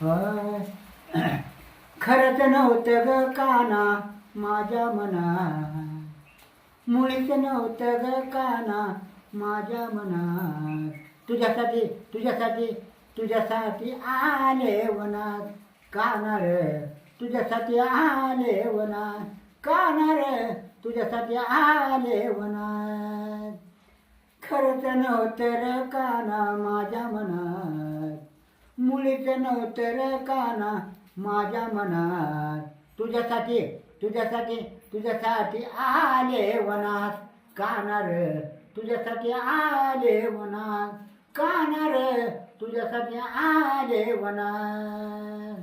होय. खरंच नव्हतं ग काना माझ्या मना. मुळीच नव्हतं ग काना माझ्या मनात तुझ्यासाठी तुझ्यासाठी तुझ्यासाठी आले वनात कानार तुझ्यासाठी आले वनात कानार तुझ्यासाठी आले वनात खरंच नव्हतं र काना माझ्या मनात मुलीच नव्हतं र काना माझ्या मनात. तुझ्यासाठी तुझ्यासाठी तुझ्यासाठी आले वनात. कानार तुझ्यासाठी आले वनात. कानार तुझ्यासाठी आले वनात.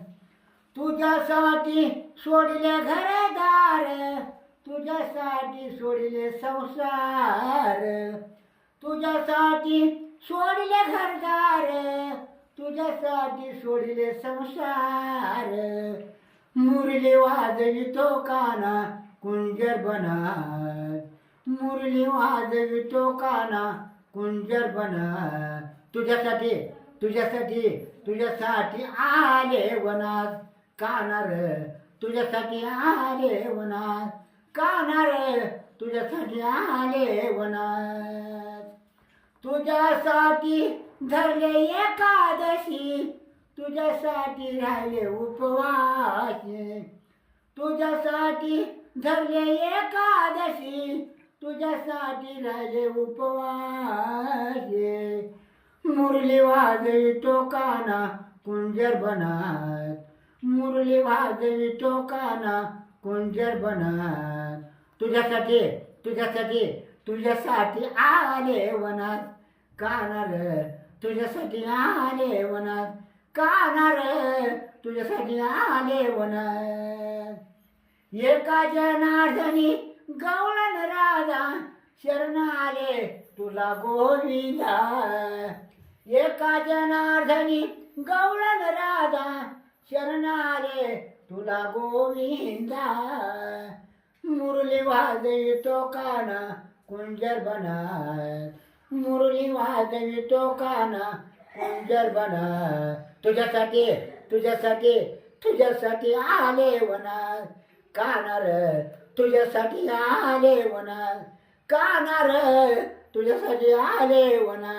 तुझ्यासाठी सोडले घरदार तुझ्यासाठी सोडले संसार. तुझ्यासाठी सोडले घरदार तुझ्यासाठी सोडले संसार. मुरली वाजवितो काना कुंजर बनत. मुरली वाजवितो काना कुंजर बनत. तुझ्यासाठी तुझ्यासाठी तुझ्यासाठी आले वनात कानार. तुझ्यासाठी आले वनात कानार. तुझ्यासाठी आले वनात. तुझ्यासाठी धरले एकादशी. तुझ्यासाठी राहिले उपवासी. तुझ्यासाठी धरले एकादशी. तुझ्यासाठी राहिले उपवास. मुरली वाजवी तो काना कुंजर बनात. मुरली वाजवी तो काना कुंजर बनात. तुझ्यासाठी तुझ्यासाठी तुझ्यासाठी आले वनात. कानार तुझ्यासाठी आले वनात कानार तुझ्यासाठी आले वनात एका जनार्दनी गवळण राजा शरण आले. तुला गोविंदा. एका जनार्दनी गवळण राजा शरण आले. तुला गोविंदा. मुरली वाजवी तो काना कुंजर बनात. मुरली वाजवी तो काना कुंजर बना. तुझ्यासाठी तुझ्यासाठी तुझ्यासाठी आले वनात कानार तुझ्यासाठी आले वनात कानार तुझ्यासाठी आले म्हणा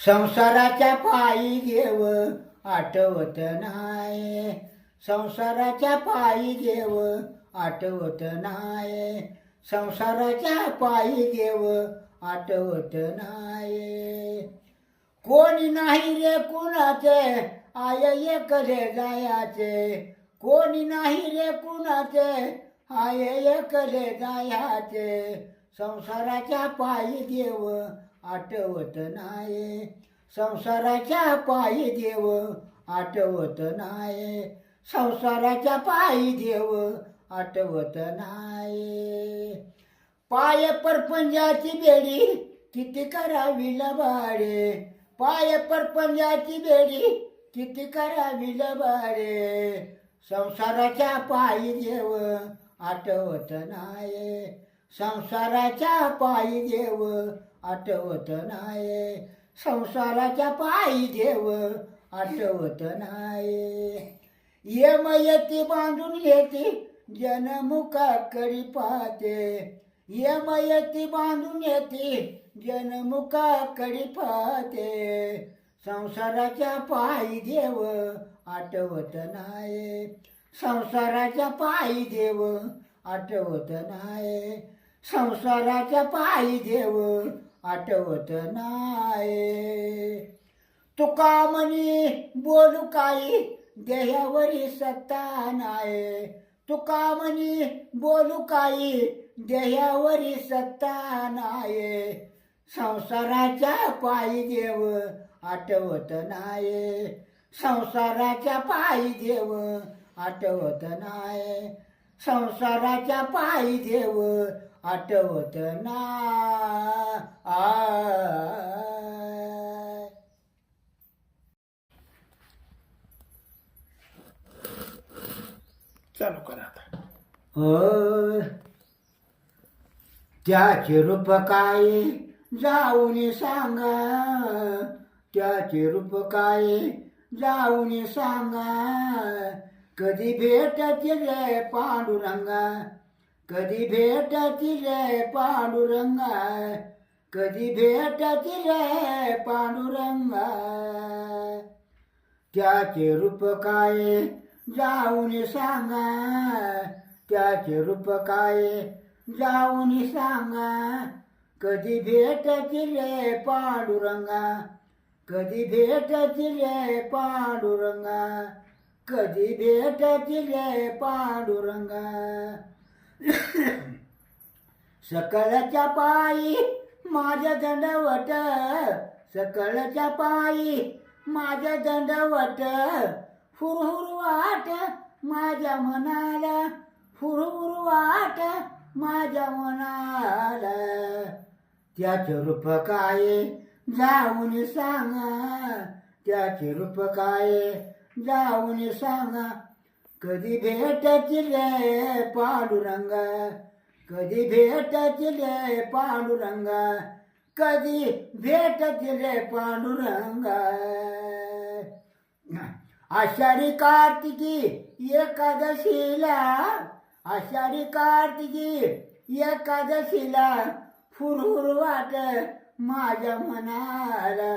संसाराच्या पायी घेव आठवत नाही. संसाराच्या पायी घेव आठवत नाही संसाराच्या पायी देव आठवत नाही कोणी नाही रे कुणाचे आय एकले जायाचे. कोणी नाही रे कुणाचे आय एकले जायाचे. संसाराच्या पायी देव आठवत नाही संसाराच्या पायी देव आठवत नाही संसाराच्या पायी देव आठवत नाही पाय परपंजाची बेडी किती करावी लबाडे. पाय परपंजाची बेडी किती करावी लबाडे. संसाराच्या पायी देव आठवत नाही संसाराच्या पायी देव आठवत नाही संसाराच्या पायी देव आठवत नाही यमयती बांधून घेती जनमुखाकडे पाहते. यमयती बांधून येते. जनमुखाकडे पाहते. संसाराच्या पायी देव आठवत नाही संसाराच्या पायी देव आठवत नाही संसाराच्या पायी देव आठवत नाही तुका म्हणी बोलू काही देहावरी सत्ता नाही तुका म्हणी? बोलू काही? देहावरी सत्ता नाही संसाराच्या पायी देव आठवत नाये. संसाराच्या पायी देव आठवत नाय. संसाराच्या पायी देव आठवत ना आ चालू करा आता. त्याचे रूप काय? जाऊन सांगा. त्याचे रूप काय? जाऊन सांगा. कधी भेटतील रे पांडुरंगा? कधी भेटतील रे पांडुरंगा? कधी भेटतील रे पांडुरंगा? त्याचे रूप काय? जाऊन सांगा त्याचे रूप काय? जाऊन सांगा कधी भेटतील रे पांडुरंगा? कधी भेटतील रे पांडुरंगा? कधी भेटतील रे पांडुरंगा? सकळच्या पायी माझ्या दंडवट सकळच्या पायी माझ्या दंडवट हुरहुर वाट माझ्या मनाला हुरहुर वाट माझ्या मनाला. त्याचे रूप काय जाऊन सांगा त्याचे रूप काय जाऊन सांगा. कधी भेटतील रे पांडुरंगा कधी भेटतील रे पांडुरंगा कधी भेटतील पांडुरंगा? आषाढी कार्तिकी एकादशीला आषाढी कार्तिकी एकादशीला फुरहुर वाट माझ्या मनाला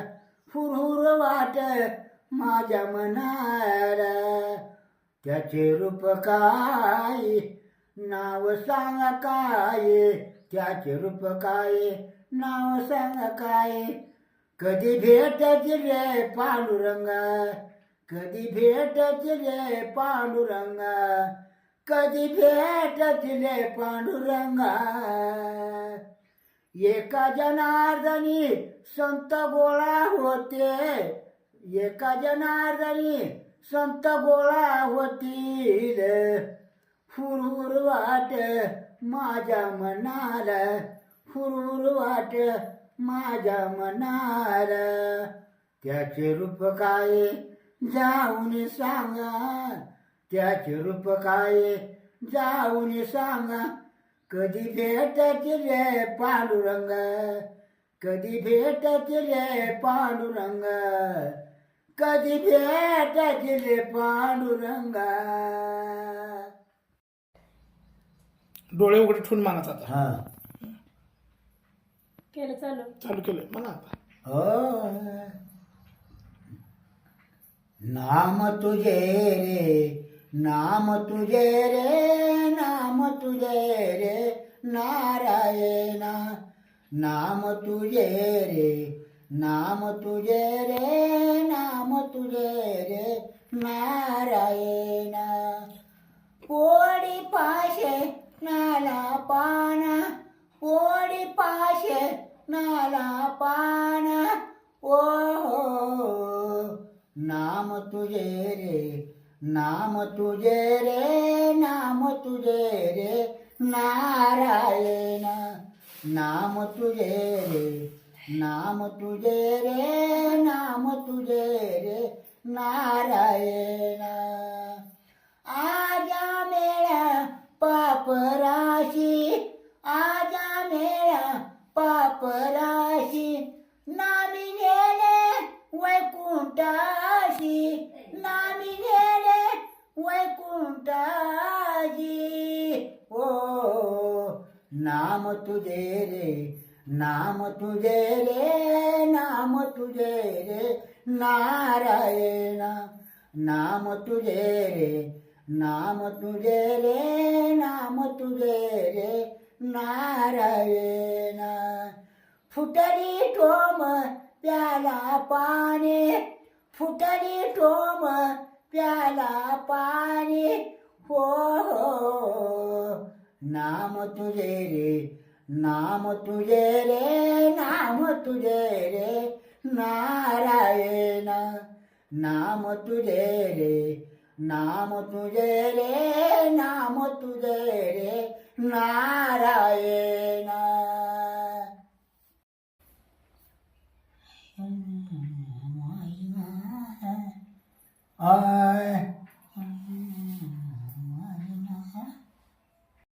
फुरहुर वाट माझ्या मनाला. त्याचे रूप काय नाव सांगा काय त्याचे रूप काय नाव सांगा काय. कधी भेटतील रे पांडुरंगा? कधी भेटतील रे पांडुरंगा कधी भेटतील रे पांडुरंगा. एका जनार्दनी संत गोळा होते. एका जनार्दनी संत गोळा होतील. फुरफुर वाट माझ्या मनाला फुरफुर वाट माझ्या मनाला. त्याचे रूप काय? जाऊन सांगा. त्याचे रूप काय? जाऊन सांगा. कधी भेटतील रे पांडुरंगा? कधी भेटतील रे पांडुरंगा? कधी भेटतील रे पांडुरंगा? डोळे उघडे ठेवून मागायचं आता. हा. केलं चालू. चालू केलंय. म्हणा आता. हो. नाम तुझे रे नाम तुझे रे नाम तुझे रे नारायणा. नाम तुझे रे नाम तुझे रे नाम तुझे रे नारायणा. पोळी पाशे नाला पाना पोळी पाशे नाला पाना. ओ हो हो. नाम तुझे रे नाम तुझे रे नाम तुझे रे नारायण. नाम तुझे रे नाम तुझे रे नाम तुझे रे नारायण. आजा मेळा पापरा नाम तुझे रे नाम तुझे रे नारायण. नाम तुझे रे नाम तुझे रे नाम तुझे रे नारायण. फुटली टोम प्याला पाणी फुटली टोम प्याला पाणी. हो हो, हो. नाम तुझे रे नाम तुझे रे नाम तुझे रे नारायण नाम तुझे रे नाम तुझे रे नाम तुझे रे नारायण आ